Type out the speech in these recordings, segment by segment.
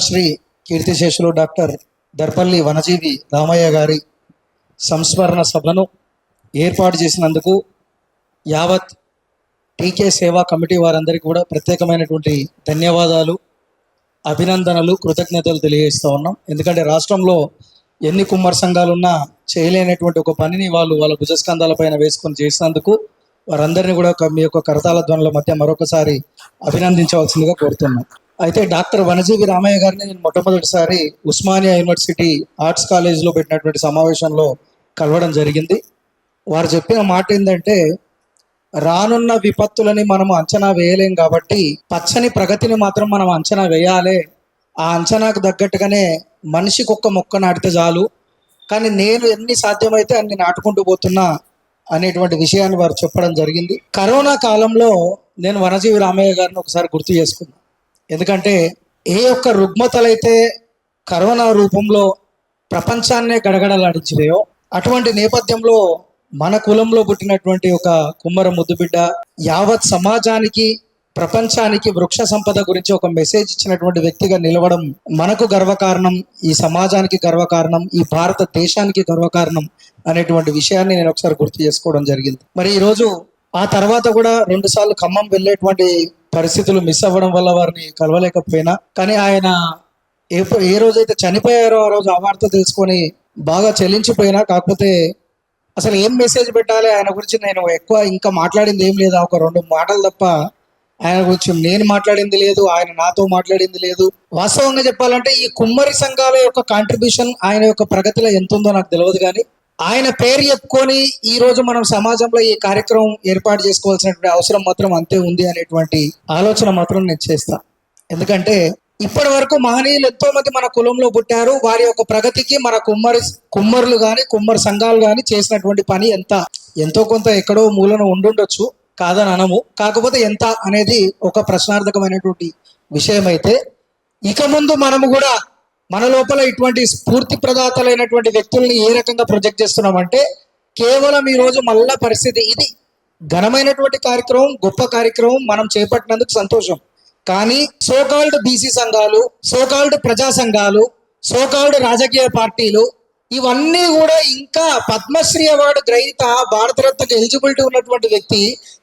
శ్రీ కీర్తిశేషులు డాక్టర్ దర్పల్లి వనజీవి రామయ్య గారి సంస్మరణ సభను ఏర్పాటు చేసినందుకు యావత్ టీకే సేవా కమిటీ వారందరికీ కూడా ప్రత్యేకమైనటువంటి ధన్యవాదాలు అభినందనలు కృతజ్ఞతలు తెలియజేస్తూ ఉన్నాం. ఎందుకంటే రాష్ట్రంలో ఎన్ని కుమ్మర సంఘాలున్నా చేయలేనటువంటి ఒక పనిని వాళ్ళు వాళ్ళ భుజస్కంధాల పైన వేసుకొని చేసినందుకు వారందరినీ కూడా మీ యొక్క కరతాల ధ్వనుల మధ్య మరొకసారి అభినందించవలసిందిగా కోరుతున్నాం. అయితే డాక్టర్ వనజీవి రామయ్య గారిని నేను మొట్టమొదటిసారి ఉస్మానియా యూనివర్సిటీ ఆర్ట్స్ కాలేజ్లో పెట్టినటువంటి సమావేశంలో కలవడం జరిగింది. వారు చెప్పిన మాట ఏంటంటే రానున్న విపత్తులని మనం అంచనా వేయలేం కాబట్టి పచ్చని ప్రగతిని మాత్రం మనం అంచనా వేయాలి. ఆ అంచనాకు తగ్గట్టుగానే మనిషికి ఒక్క మొక్క నాటితే చాలు. కానీ నేను ఎన్ని సాధ్యమైతే అన్ని నాటుకుంటూ పోతున్నా అనేటువంటి విషయాన్ని వారు చెప్పడం జరిగింది. కరోనా కాలంలో నేను వనజీవి రామయ్య గారిని ఒకసారి గుర్తు చేసుకున్నాను ఎందుకంటే ఏ ఒక్క రుగ్మతలైతే కరోనా రూపంలో ప్రపంచాన్నే గడగడలాడించినాయో అటువంటి నేపథ్యంలో మన కులంలో పుట్టినటువంటి ఒక కుమ్మర ముద్దుబిడ్డ యావత్ సమాజానికి ప్రపంచానికి వృక్ష సంపద గురించి ఒక మెసేజ్ ఇచ్చినటువంటి వ్యక్తిగా నిలవడం మనకు గర్వకారణం ఈ సమాజానికి గర్వకారణం ఈ భారతదేశానికి గర్వకారణం అనేటువంటి విషయాన్ని నేను ఒకసారి గుర్తు చేసుకోవడం జరిగింది. మరి ఈరోజు ఆ తర్వాత కూడా రెండు సార్లు ఖమ్మం వెళ్ళేటువంటి పరిస్థితులు మిస్ అవ్వడం వల్ల వారిని కలవలేకపోయినా కానీ ఆయన ఏ ఏ రోజైతే చనిపోయారో ఆ రోజు ఆ వార్త తెలుసుకొని బాగా చెల్లించిపోయినా కాకపోతే అసలు ఏం మెసేజ్ పెట్టాలి? ఆయన గురించి నేను ఎక్కువ ఇంకా మాట్లాడింది ఏం లేదు? ఒక రెండు మాటలు తప్ప ఆయన గురించి నేను మాట్లాడింది లేదు ఆయన నాతో మాట్లాడింది లేదు. వాస్తవంగా చెప్పాలంటే ఈ కుమ్మరి సంఘాల యొక్క కాంట్రిబ్యూషన్ ఆయన యొక్క ప్రగతిలో ఎంత ఉందో నాకు తెలియదు కానీ ఆయన పేరు చెప్పుకొని ఈ రోజు మనం సమాజంలో ఈ కార్యక్రమం ఏర్పాటు చేసుకోవాల్సినటువంటి అవసరం మాత్రం అంతే ఉంది అనేటువంటి ఆలోచన మాత్రం నేను చేస్తా. ఎందుకంటే ఇప్పటి వరకు మహనీయులు ఎంతో మంది మన కులంలో పుట్టారు. వారి యొక్క ప్రగతికి మన కుమ్మరి కుమ్మరులు గాని కుమ్మరి సంఘాలు గాని చేసినటువంటి పని ఎంత? ఎంతో కొంత ఎక్కడో మూలన ఉండుండొచ్చు. కాదని అనము. కాకపోతే ఎంత అనేది ఒక ప్రశ్నార్థకమైనటువంటి విషయం అయితే ఇక ముందు మనము కూడా మన లోపల ఇటువంటి స్ఫూర్తి ప్రదాతలైనటువంటి వ్యక్తుల్ని ఏ రకంగా ప్రొజెక్ట్ చేస్తున్నామంటే కేవలం ఈ రోజు మళ్ళా పరిస్థితి. ఇది ఘనమైనటువంటి కార్యక్రమం గొప్ప కార్యక్రమం మనం చేపట్టినందుకు సంతోషం. కానీ సోకాల్డ్ బీసీ సంఘాలు సోకాల్డ్ ప్రజా సంఘాలు సోకాల్డ్ రాజకీయ పార్టీలు ఇవన్నీ కూడా ఇంకా పద్మశ్రీ అవార్డు గ్రహీత భారతరత్నకు ఎలిజిబిలిటీ ఉన్నటువంటి వ్యక్తి.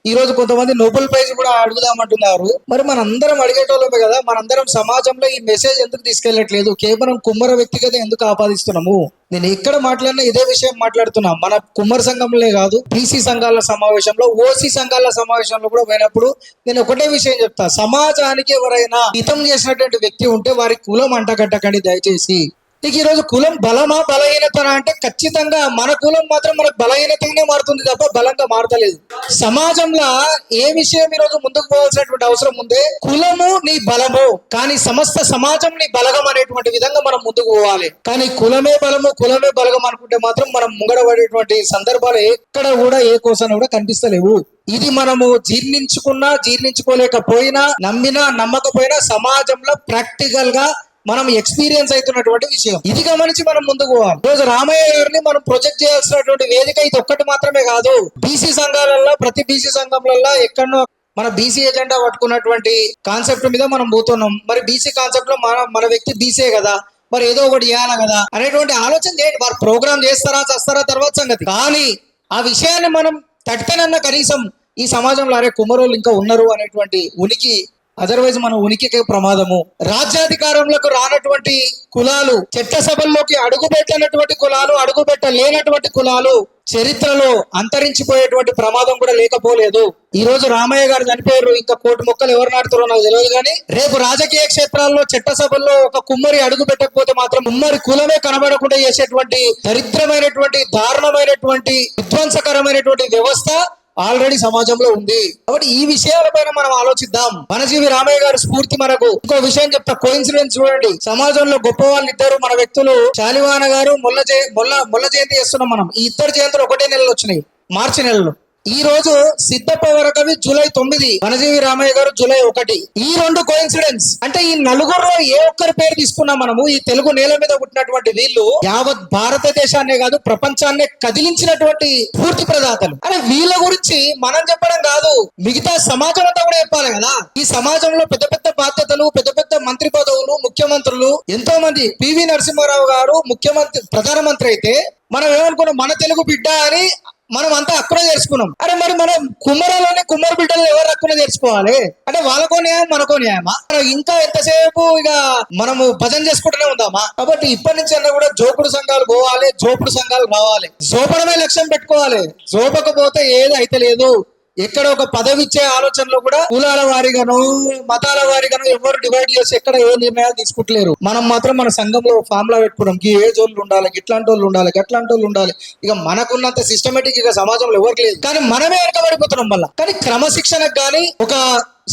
ఈ రోజు కొంతమంది నోబెల్ ప్రైజ్ కూడా అడుగుదామంటున్నారు. మరి మనందరం అడిగేటోళ్ళమే కదా మనందరం సమాజంలో ఈ మెసేజ్ ఎందుకు తీసుకెళ్ళట్లేదు? కేవలం కుమ్మర వ్యక్తిగత ఎందుకు ఆపాదిస్తున్నాము? నేను ఎక్కడ మాట్లాడినా ఇదే విషయం మాట్లాడుతున్నా. మన కుమ్మర సంఘంలో కాదు బీసీ సంఘాల సమావేశంలో ఓసీ సంఘాల సమావేశంలో కూడా పోయినప్పుడు నేను ఒకటే విషయం చెప్తా. సమాజానికి ఎవరైనా హితం చేసినటువంటి వ్యక్తి ఉంటే వారి కులం అంటగట్టకండి దయచేసి. ఇక ఈ రోజు కులం బలమా బలహీనత అంటే ఖచ్చితంగా మన కులం మాత్రం మనకు బలహీనతగానే మారుతుంది తప్ప బలంగా మారతలేదు. సమాజంలో ఏ విషయం ఈ రోజు ముందుకు పోవాల్సినటువంటి అవసరం ఉందే కులము నీ బలము కానీ సమస్త సమాజం నీ బలగం అనేటువంటి విధంగా మనం ముందుకు పోవాలి. కానీ కులమే బలము కులమే బలగం అనుకుంటే మాత్రం మనం ముంగడబడేటువంటి సందర్భాలు ఎక్కడ కూడా ఏ కోసం కూడా కనిపిస్తలేవు. ఇది మనము జీర్ణించుకున్నా జీర్ణించుకోలేకపోయినా నమ్మినా నమ్మకపోయినా సమాజంలో ప్రాక్టికల్గా మనం ఎక్స్పీరియన్స్ అవుతున్నటువంటి విషయం. ఇది గమనించి మనం ముందుకు పోవాలి. రోజు రామయ్య గారిని మనం ప్రొజెక్ట్ చేయాల్సినటువంటి వేదిక ఇది ఒక్కటి మాత్రమే కాదు. బీసీ సంఘాలలో ప్రతి బీసీ సంఘంలో ఎక్కడో మన బీసీ ఎజెండా పట్టుకున్నటువంటి కాన్సెప్ట్ మీద మనం పోతున్నాం. మరి బీసీ కాన్సెప్ట్లో మన మన వ్యక్తి బీసీ కదా? మరి ఏదో ఒకటి చేయాలి కదా? అనేటువంటి ఆలోచన చేయండి. వారు ప్రోగ్రామ్ చేస్తారా చేస్తారా తర్వాత సంగతి. కానీ ఆ విషయాన్ని మనం తట్టనన్న కనీసం ఈ సమాజంలో అరే కుమ్మరోళ్ళు ఇంకా ఉన్నారు అనేటువంటి ఉనికి అదర్వైజ్ మన ఉనికికే ప్రమాదము. రాజ్యాధికారంలోకి రానటువంటి కులాలు చట్టసభల్లోకి అడుగుపెట్టనటువంటి కులాలు అడుగుపెట్టలేనటువంటి కులాలు చరిత్రలో అంతరించిపోయేటువంటి ప్రమాదం కూడా లేకపోలేదు. ఈ రోజు రామయ్య గారు చనిపోయారు. ఇంకా కోటి మొక్కలు ఎవరు నాటుతారో నాకు తెలియదు కానీ రేపు రాజకీయ క్షేత్రాల్లో చట్టసభల్లో ఒక కుమ్మరి అడుగు పెట్టకపోతే మాత్రం కుమ్మరి కులమే కనబడకుండా చేసేటువంటి దరిద్రమైనటువంటి దారుణమైనటువంటి విధ్వంసకరమైనటువంటి వ్యవస్థ ఆల్రెడీ సమాజంలో ఉంది. కాబట్టి ఈ విషయాలపైన మనం ఆలోచిద్దాం. మనజీవి రామయ్య గారి స్ఫూర్తి మనకు. ఇంకో విషయం చెప్తా. కోయిన్సిడెన్స్ చూడండి. సమాజంలో గొప్ప వాళ్ళు ఇద్దరు మన వ్యక్తులు శాలివాన గారు మొల్ల జయ మొల్ల మొల్ల జయంతి చేస్తున్నాం మనం. ఈ ఇద్దరు జయంతులు ఒకటే నెలలో వచ్చినాయి. మార్చి నెలలో. ఈ రోజు సిద్ధప్ప వరకవి జూలై తొమ్మిది వనజీవి రామయ్య గారు జూలై ఒకటి. ఈ రెండు కోయిన్సిడెన్స్ అంటే ఈ నలుగురులో ఏ ఒక్కరి పేరు తీసుకున్నా మనము ఈ తెలుగు నేల మీద పుట్టినటువంటి వీళ్ళు యావత్ భారతదేశాన్నే కాదు ప్రపంచాన్నే కదిలించినటువంటి పూర్తి ప్రదాతలు. అరే వీళ్ళ గురించి మనం చెప్పడం కాదు మిగతా సమాజం అంతా కూడా చెప్పాలి కదా. ఈ సమాజంలో పెద్ద పెద్ద బాధ్యతలు పెద్ద పెద్ద మంత్రి పదవులు ముఖ్యమంత్రులు ఎంతో మంది పివి నరసింహారావు గారు ముఖ్యమంత్రి ప్రధానమంత్రి అయితే మనం ఏమనుకున్నాం మన తెలుగు బిడ్డ అని మనం అంతా అక్కున చేసుకున్నాం అరే మరి మనం కుమ్మరలోనే కుమ్మర బిడ్డలు ఎవరు అక్కున చేసుకోవాలి అంటే వాళ్ళకో న్యాయం మనకో న్యాయమా? మనం ఇంకా ఎంతసేపు ఇక మనము భజన చేసుకుంటూనే ఉందామా? కాబట్టి ఇప్పటి నుంచి అన్నా కూడా జోపుడు సంఘాలు పోవాలి జోపుడు సంఘాలు రావాలి. జోపడమే లక్ష్యం పెట్టుకోవాలి. జోపకపోతే ఏది అయితే లేదు. ఎక్కడ ఒక పదవి ఇచ్చే ఆలోచనలో కూడా కులాల వారిగాను మతాల వారిగాను ఎవరు డివైడ్ చేసి ఎక్కడ ఏ నిర్ణయాలు తీసుకుంటలేరు. మనం మాత్రం మన సంఘంలో ఫార్ములా పెట్టుకున్నాం. ఈ ఏజ్ వాళ్ళు ఉండాలి ఇట్లాంటి వాళ్ళు ఉండాలి అట్లాంటి వాళ్ళు ఉండాలి. ఇక మనకున్నంత సిస్టమేటిక్ ఇక సమాజంలో ఎవరికి లేదు. కానీ మనమే వెనకబడిపోతున్నాం మళ్ళీ. కానీ క్రమశిక్షణకు కానీ ఒక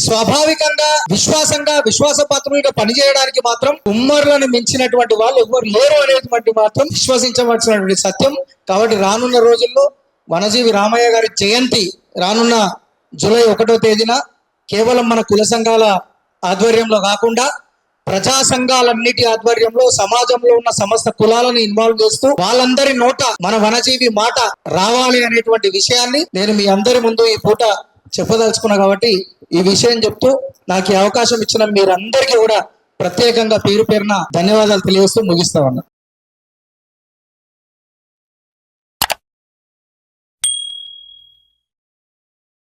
స్వాభావికంగా విశ్వాసంగా విశ్వాసపాత్రులుగా పనిచేయడానికి మాత్రం కుమ్మరులను మించినటువంటి వాళ్ళు ఎవరు లేరు అనేటువంటి మాత్రం విశ్వసించవలసినటువంటి సత్యం. కాబట్టి రానున్న రోజుల్లో వనజీవి రామయ్య గారి జయంతి రానున్న జూలై ఒకటో తేదీన కేవలం మన కుల సంఘాల ఆధ్వర్యంలో కాకుండా ప్రజా సంఘాలన్నిటి ఆధ్వర్యంలో సమాజంలో ఉన్న సమస్త కులాలను ఇన్వాల్వ్ చేస్తూ వాళ్ళందరి నోట మన వనజీవి మాట రావాలి అనేటువంటి విషయాన్ని నేను మీ అందరి ముందు ఈ పూట చెప్పదలుచుకున్నా కాబట్టి ఈ విషయం చెప్తూ నాకు ఈ అవకాశం ఇచ్చిన మీరందరికీ కూడా ప్రత్యేకంగా పేరు పేరున ధన్యవాదాలు తెలియజేస్తూ ముగిస్తా ఉన్నా.